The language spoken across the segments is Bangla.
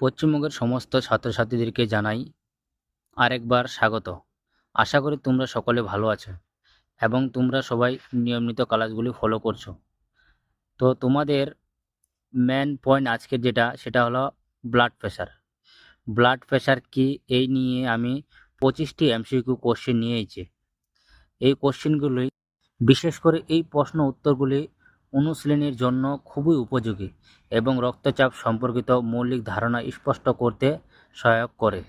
পশ্চিমবঙ্গের সমস্ত ছাত্রছাত্রীদেরকে জানাই আরেকবার স্বাগত। আশা করি তোমরা সকলে ভালো আছো এবং তোমরা সবাই নিয়মিত ক্লাসগুলি ফলো করছ। তো তোমাদের মেন পয়েন্ট আজকের যেটা, সেটা হলো ব্লাড প্রেশার ব্লাড প্রেশার কি, এই নিয়ে আমি পঁচিশটি এমসিকিউ কোশ্চেন নিয়েছি। এই কোশ্চেনগুলি বিশেষ করে এই প্রশ্ন উত্তরগুলি অনুশীলনের জন্য খুবই উপযোগী এবং রক্তচাপ সম্পর্কিত মৌলিক ধারণা স্পষ্ট করতে সহায়ক করে।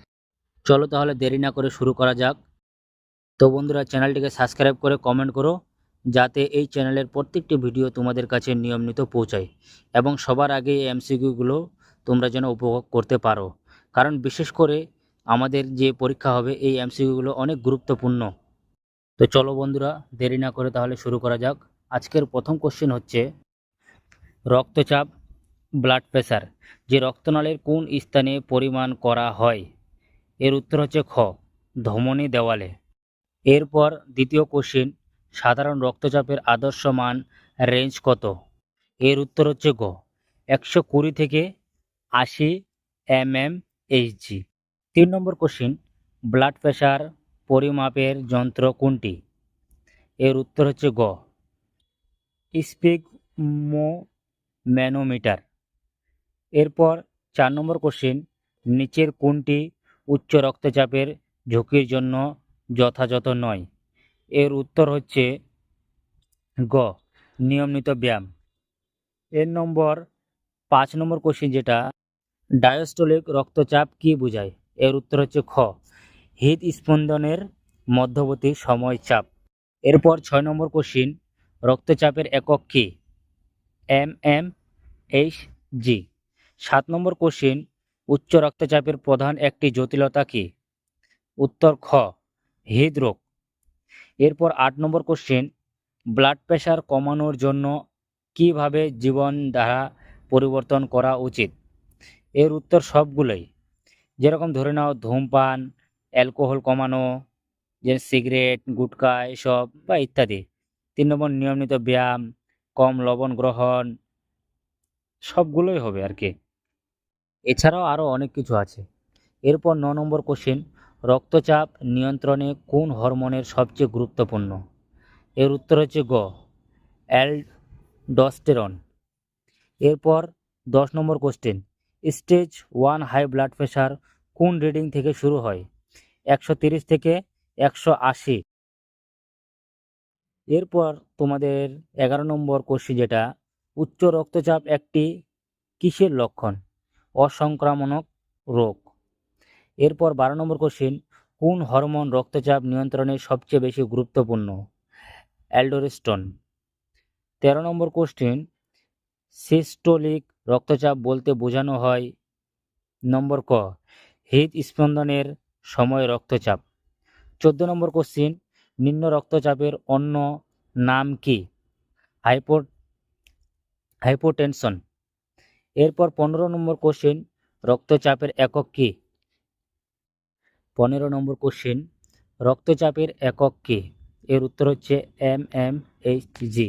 চলো তাহলে দেরি না করে শুরু করা যাক। তো বন্ধুরা, চ্যানেলটিকে সাবস্ক্রাইব করে কমেন্ট করো, যাতে এই চ্যানেলের প্রত্যেকটি ভিডিও তোমাদের কাছে নিয়মিত পৌঁছায় এবং সবার আগে এই এমসিকিউগুলো তোমরা যেন উপভোগ করতে পারো। কারণ বিশেষ করে আমাদের যে পরীক্ষা হবে, এই এমসিকিউগুলো অনেক গুরুত্বপূর্ণ। তো চলো বন্ধুরা, দেরি না করে তাহলে শুরু করা যাক। আজকের প্রথম কোশ্চেন হচ্ছে রক্তচাপ ব্লাড প্রেশার যে রক্তনালীর কোন স্থানে পরিমাণ করা হয়? এর উত্তর হচ্ছে খ, ধমনী দেওয়ালে। এরপর দ্বিতীয় কোশ্চেন সাধারণ রক্তচাপের আদর্শ মান রেঞ্জ কত? এর উত্তর হচ্ছে গ, একশো কুড়ি থেকে আশি এম এম এইচজি তিন নম্বর কোশ্চেন ব্লাড প্রেশার পরিমাপের যন্ত্র কোনটি? এর উত্তর হচ্ছে গ স্পিগমো ম্যানোমিটার এরপর চার নম্বর কোশ্চেন নিচের কোনটি উচ্চ রক্তচাপের ঝুঁকির জন্য যথাযথ নয়? এর উত্তর হচ্ছে গ, নিয়মিত ব্যায়াম। এর নম্বর পাঁচ নম্বর কোশ্চেন যেটা, ডায়াস্টোলিক রক্তচাপ কি বোঝায়? এর উত্তর হচ্ছে খ, হৃদস্পন্দনের মধ্যবর্তী সময় চাপ এরপর ছয় নম্বর কোশ্চিন রক্তচাপের একক কি? M M, H, G. সাত নম্বর কোশ্চিন, উচ্চ রক্তচাপের প্রধান একটি জটিলতা কি? উত্তর খ, হৃদরোগ। এরপর আট নম্বর কোশ্চিন, ব্লাড প্রেশার কমানোর জন্য কীভাবে জীবনধারা পরিবর্তন করা উচিত? এর উত্তর সবগুলোই। যেরকম ধরে নাও, ধূমপান, অ্যালকোহল কমানো, যে সিগারেট গুটখা এসব, বা ইত্যাদি। তিন নম্বর নিয়মিত ব্যায়াম, কম লবণ গ্রহণ, সবগুলোই হবে আর কি। এছাড়াও আরও অনেক কিছু আছে। এরপর ন নম্বর কোশ্চেন রক্তচাপ নিয়ন্ত্রণে কোন হরমোনের সবচেয়ে গুরুত্বপূর্ণ? এর উত্তর হচ্ছে গ, অ্যালডোস্টেরন। এরপর দশ number question stage one high blood pressure কোন রিডিং থেকে শুরু হয়? একশো থেকে একশো আশি। এরপর তোমাদের এগারো নম্বর কোশ্চেন যেটা, উচ্চ রক্তচাপ একটি কিসের লক্ষণ? অসংক্রামক রোগ। এরপর বারো নম্বর কোশ্চেন, কোন হরমোন রক্তচাপ নিয়ন্ত্রণে সবচেয়ে বেশি গুরুত্বপূর্ণ? অ্যালডোরেস্টন। তেরো নম্বর কোশ্চেন, সিস্টোলিক রক্তচাপ বলতে বোঝানো হয় নম্বর ক, হৃদস্পন্দনের সময় রক্তচাপ। চোদ্দ নম্বর কোশ্চিন নিম্ন রক্তচাপের অন্য নাম কি? Hypo hypotension. এরপর পনেরো নম্বর কোশ্চেন, রক্তচাপের একক কি? পনেরো নম্বর কোশ্চেন, রক্তচাপের একক কি? এর উত্তর হচ্ছে এম এম এইচ জি।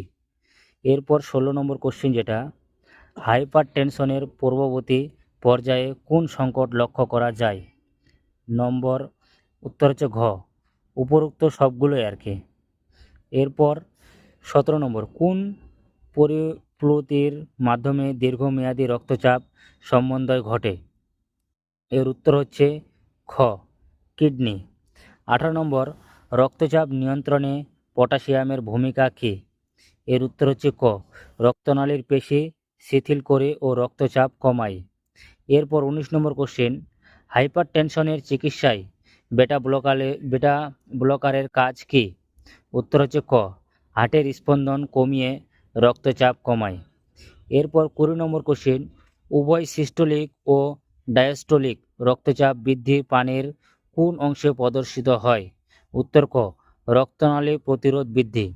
এরপর ষোলো নম্বর কোশ্চেন যেটা হাইপার টেনশনের পূর্ববর্তী পর্যায়ে কোন সংকট লক্ষ্য করা যায়? নম্বর, উত্তর হচ্ছে ঘ। উপরোক্ত সবগুলোই আর কি। এরপর সতেরো নম্বর, কোন পরিপ্লতির মাধ্যমে দীর্ঘমেয়াদী রক্তচাপ সম্বন্ধয় ঘটে? এর উত্তর হচ্ছে খ, কিডনি। আঠারো নম্বর, রক্তচাপ নিয়ন্ত্রণে পটাশিয়ামের ভূমিকা কী? এর উত্তর হচ্ছে ক, রক্তনালীর পেশি শিথিল করে ও রক্তচাপ কমায়। এরপর উনিশ নম্বর কোশ্চেন হাইপার টেনশনের চিকিৎসায় বেটা ব্লকারে বেটা ব্লকারের কাজ কি? উত্তর হচ্ছে ক। হার্টের স্পন্দন কমিয়ে রক্তচাপ কমায়। এরপর কুড়ি নম্বর কোশ্চেন উভয় সিস্টোলিক ও ডায়াস্টোলিক রক্তচাপ বৃদ্ধির পানের কোন অংশে প্রদর্শিত হয়? উত্তর ক, রক্তনালী প্রতিরোধ বৃদ্ধি।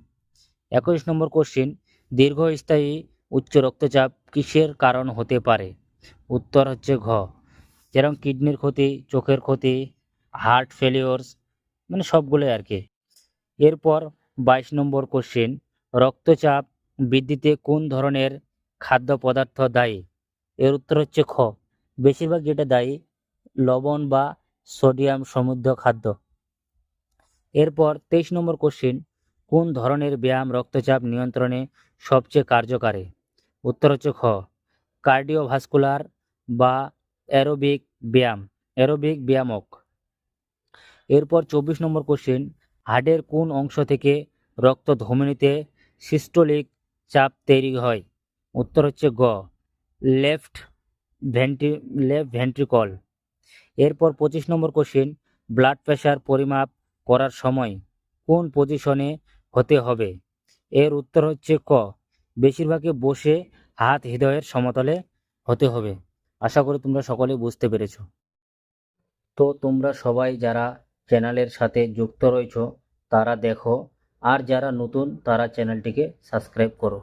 একুশ নম্বর কোশ্চেন দীর্ঘস্থায়ী উচ্চ রক্তচাপ কিসের কারণ হতে পারে? উত্তর হচ্ছে ঘ। যেরকম কিডনির ক্ষতি, চোখের ক্ষতি হার্ট ফেলিওরস মানে সবগুলোই আর কি। এরপর বাইশ নম্বর কোশ্চেন রক্তচাপ বৃদ্ধিতে কোন ধরনের খাদ্য পদার্থ দায়ী? এর উত্তর হচ্ছে খ। বেশিরভাগ যেটা দায়ী লবণ বা সোডিয়াম সমৃদ্ধ খাদ্য। এরপর তেইশ নম্বর কোশ্চিন কোন ধরনের ব্যায়াম রক্তচাপ নিয়ন্ত্রণে সবচেয়ে কার্যকারী? উত্তর হচ্ছে খ। কার্ডিওভাস্কুলার বা অ্যারোবিক ব্যায়াম। অ্যারোবিক ব্যায়ামক। এরপর চব্বিশ নম্বর কোশ্চেন হার্টের কোন অংশ থেকে রক্ত ধমনীতে সিস্টোলিক চাপ তৈরি হয়? উত্তর হচ্ছে গ লেফট ভেন্ট্রি লেফট ভেন্ট্রিকল এরপর পঁচিশ নম্বর কোশ্চেন ব্লাড প্রেশার পরিমাপ করার সময় কোন পজিশনে হতে হবে? এর উত্তর হচ্ছে ক, বেশিরভাগই বসে হাত হৃদয়ের সমতলে হতে হবে। আশা করি তোমরা সকলে বুঝতে পেরেছ। তো তোমরা সবাই যারা চ্যানেলের সাথে যুক্ত রয়েছ তারা দেখো। আর যারা নতুন তারা চ্যানেলটিকে সাবস্ক্রাইব করো।